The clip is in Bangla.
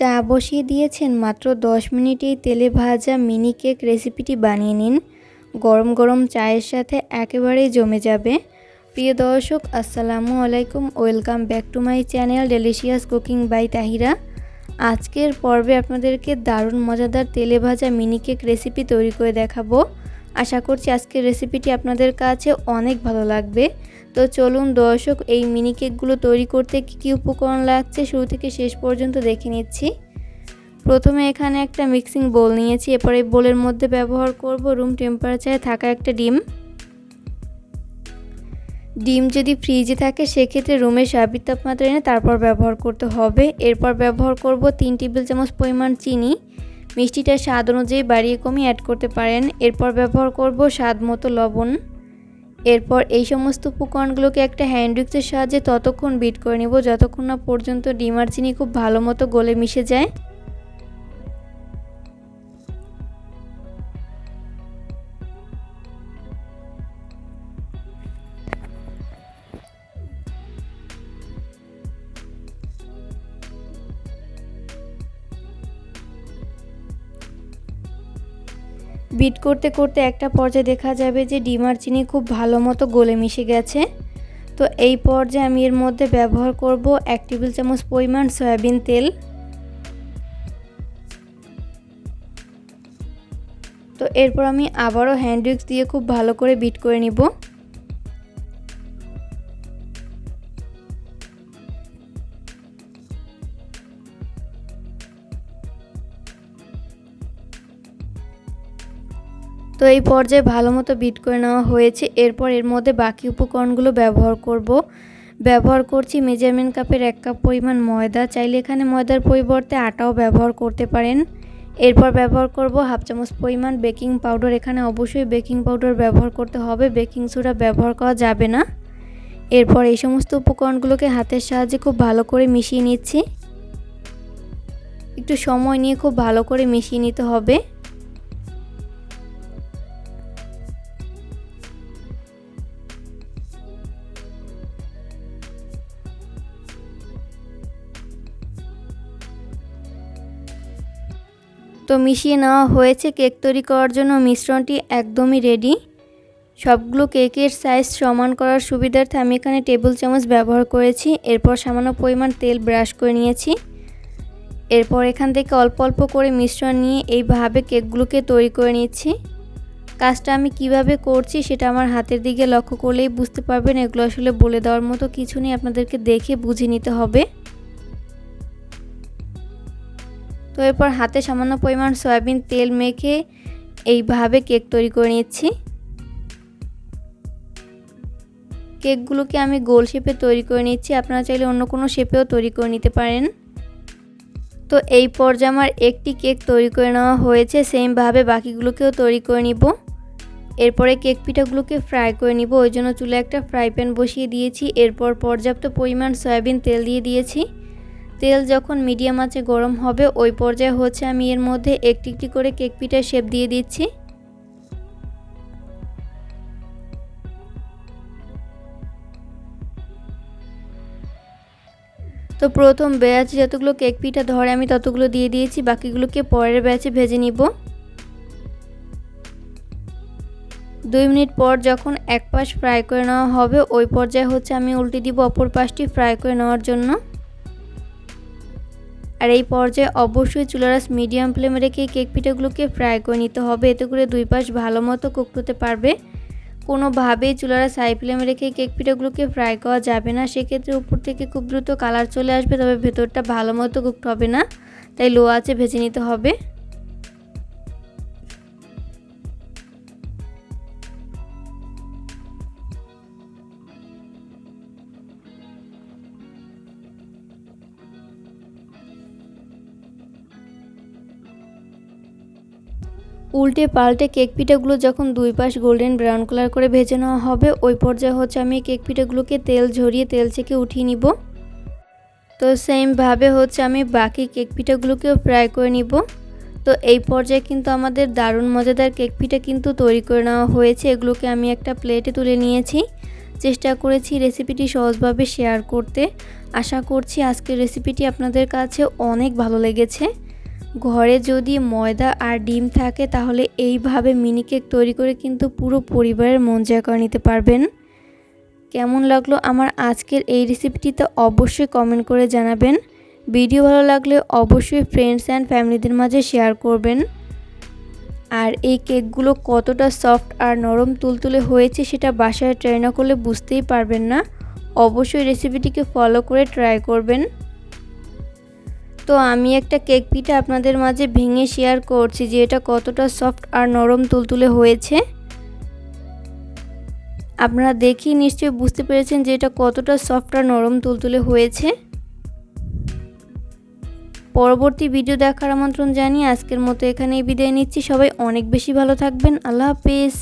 চা বসিয়ে দিয়েছেন মাত্র 10 মিনিটেই তেলে ভাজা মিনি কেক রেসিপিটি বানিয়ে নিন। গরম গরম চায়ের সাথে একেবারেই জমে যাবে। প্রিয় দর্শক, আসসালামু আলাইকুম। Welcome back to my channel delicious cooking by Tahira. আজকের পর্বে আপনাদেরকে দারুণ মজাদার তেলে ভাজা মিনি কেক রেসিপি তৈরি করে দেখাবো। আশা করছি আজকের রেসিপিটি আপনাদের কাছে অনেক ভালো লাগবে। তো চলুন দর্শক, এই মিনি কেকগুলো তৈরি করতে কী কী উপকরণ লাগছে শুরু থেকে শেষ পর্যন্ত দেখে নিচ্ছি। প্রথমে এখানে একটা মিক্সিং বোল নিয়েছি, এরপর এই বোলের মধ্যে ব্যবহার করব রুম টেম্পারেচারে থাকা একটা ডিম। ডিম যদি ফ্রিজে থাকে, সেক্ষেত্রে রুমের স্বাভাবিক তাপমাত্রা এনে তারপর ব্যবহার করতে হবে। এরপর ব্যবহার করব তিন টেবিল চামচ পরিমাণ চিনি। মিষ্টিটা স্বাদ অনুযায়ী বাড়িয়ে কমিয়ে অ্যাড করতে পারেন। এরপর ব্যবহার করব স্বাদ মতো লবণ। এরপর এই সমস্ত উপকরণগুলোকে একটা হ্যান্ড উইক্সের সাহায্যে ততক্ষণ বিট করে নেব, যতক্ষণ না পর্যন্ত ডিম আর চিনি খুব ভালো মতো গলে মিশে যায়। বিট করতে করতে একটা পর্যায়ে দেখা যাবে যে ডিমার চিনি খুব ভালো মতো গলে মিশে গেছে। তো এই পর্যায়ে আমি এর মধ্যে ব্যবহার করব এক টেবিল চামচ পরিমাণ সয়াবিন তেল। তো এরপর আমি আবারও হ্যান্ড উইক্স দিয়ে খুব ভালো করে বিট করে নিব। তো এই পর্যায়ে ভালো মতো বিট করে নেওয়া হয়েছে। এরপর এর মধ্যে বাকি উপকরণগুলো ব্যবহার করব। ব্যবহার করছি মেজারমেন্ট কাপের এক কাপ পরিমাণ ময়দা। চাইলে এখানে ময়দার পরিবর্তে আটাও ব্যবহার করতে পারেন। এরপর ব্যবহার করব হাফ চামচ পরিমাণ বেকিং পাউডার। এখানে অবশ্যই বেকিং পাউডার ব্যবহার করতে হবে। বেকিং সোডা ব্যবহার করা যাবে না। এরপর এই সমস্ত উপকরণগুলোকে হাতের সাহায্যে খুব ভালো করে মিশিয়ে নিচ্ছি। একটু সময় নিয়ে খুব ভালো করে মিশিয়ে নিতে হবে। তো মিশিয়ে নেওয়া হয়েছে কেক তৈরি করার জন্য মিশ্রণটি একদমই রেডি সবগুলো কেকের সাইজ সমান করার সুবিধার্থে আমি এখানে টেবিল চামচ ব্যবহার করেছি। এরপর সামান্য পরিমাণ তেল ব্রাশ করে নিয়েছি। এরপর এখান থেকে অল্প অল্প করে মিশ্রণ নিয়ে এইভাবে কেকগুলোকে তৈরি করে নিচ্ছি। কাজটা আমি কীভাবে করছি সেটা আমার হাতের দিকে লক্ষ্য করলেই বুঝতে পারবেন। এগুলো আসলে বলে দেওয়ার মতো কিছু নেই। আপনাদেরকে দেখে বুঝে নিতে হবে। তো এরপর হাতে সামান্য পরিমাণ সয়াবিন তেল মেখে এইভাবে কেক তৈরি করে নিচ্ছি কেকগুলোকে আমি গোল শেপে তৈরি করে নিচ্ছি আপনারা চাইলে অন্য কোনো শেপেও তৈরি করে নিতে পারেন। তো এই পর্যায়ে আমার একটি কেক তৈরি করে নেওয়া হয়েছে। সেমভাবে বাকিগুলোকেও তৈরি করে নিব। এরপরে কেক পিঠাগুলোকে ফ্রাই করে নিব। ওই জন্য চুলে একটা ফ্রাই প্যান বসিয়ে দিয়েছি। এরপর পর্যাপ্ত পরিমাণ সয়াবিন তেল দিয়ে দিয়েছি। তেল যখন মিডিয়াম আঁচে গরম হবে, ওই পর্যায়ে হচ্ছে আমি এর মধ্যে একটি একটি করে কেক পিঠার শেপ দিয়ে দিচ্ছি। তো প্রথম ব্যাচে যতগুলো কেক পিঠা ধরে আমি ততগুলো দিয়ে দিয়েছি, বাকিগুলোকে পরের ব্যাচে ভেজে নিব। দুই মিনিট পর যখন এক পাশ ফ্রাই করে নেওয়া হবে, ওই পর্যায়ে হচ্ছে আমি উল্টে দিব অপর পাশটি ফ্রাই করে নেওয়ার জন্য। আর এই পর্যায়ে অবশ্যই চুলারাস মিডিয়াম ফ্লেমে রেখে কেক পিঠাগুলোকে ফ্রাই করে নিতে হবে। এতে করে দুই পাশ ভালো মতো কুক হতে পারবে। কোনোভাবেই চুলারাস হাই ফ্লেমে রেখে কেক পিঠাগুলোকে ফ্রাই করা যাবে না। সেক্ষেত্রে উপর থেকে খুব দ্রুত কালার চলে আসবে, তবে ভেতরটা ভালো মতো কুকড হবে না। তাই লো আছে ভেজে নিতে হবে। উল্টে পাল্টে কেক পিঠাগুলো যখন দুই পাশ গোল্ডেন ব্রাউন কালার করে ভেজে নেওয়া হবে, ওই পর্যায়ে হচ্ছে আমি কেক পিঠাগুলোকে তেল ঝরিয়ে তেল থেকে উঠিয়ে নিব। তো সেমভাবে হচ্ছে আমি বাকি কেক পিঠাগুলোকেও ফ্রাই করে নিব। তো এই পর্যায়ে কিন্তু আমাদের দারুণ মজাদার কেক পিঠা কিন্তু তৈরি করে নেওয়া হয়েছে। এগুলোকে আমি একটা প্লেটে তুলে নিয়েছি। চেষ্টা করেছি রেসিপিটি সহজভাবে শেয়ার করতে। আশা করছি আজকের রেসিপিটি আপনাদের কাছে অনেক ভালো লেগেছে। ঘরে যদি ময়দা আর ডিম থাকে, তাহলে এইভাবে মিনি কেক তৈরি করে কিন্তু পুরো পরিবারের মন জয় করে নিতে পারবেন। কেমন লাগল আমার আজকের এই রেসিপিটিতে অবশ্যই কমেন্ট করে জানাবেন। ভিডিও ভালো লাগলে অবশ্যই ফ্রেন্ডস অ্যান্ড ফ্যামিলিদের মাঝে শেয়ার করবেন। আর এই কেকগুলো কতটা সফট আর নরম তুলতুলে হয়েছে সেটা বাসায় ট্রাই না করলে বুঝতেই পারবেন না। অবশ্যই রেসিপিটিকে ফলো করে ট্রাই করবেন। তো আমি একটা কেক পিঠা আপনাদের মাঝে ভেঙে শেয়ার করছি যে এটা কতটা সফট আর নরম তুলতুলে হয়েছে। আপনারা দেখি নিশ্চয়ই বুঝতে পেরেছেন যে এটা কতটা সফট আর নরম তুলতুলে হয়েছে। পরবর্তী ভিডিও দেখার আমন্ত্রণ জানিয়ে আজকের মতো এখানেই বিদায় নিচ্ছি। সবাই অনেক বেশি ভালো থাকবেন। আল্লাহ হাফিজ।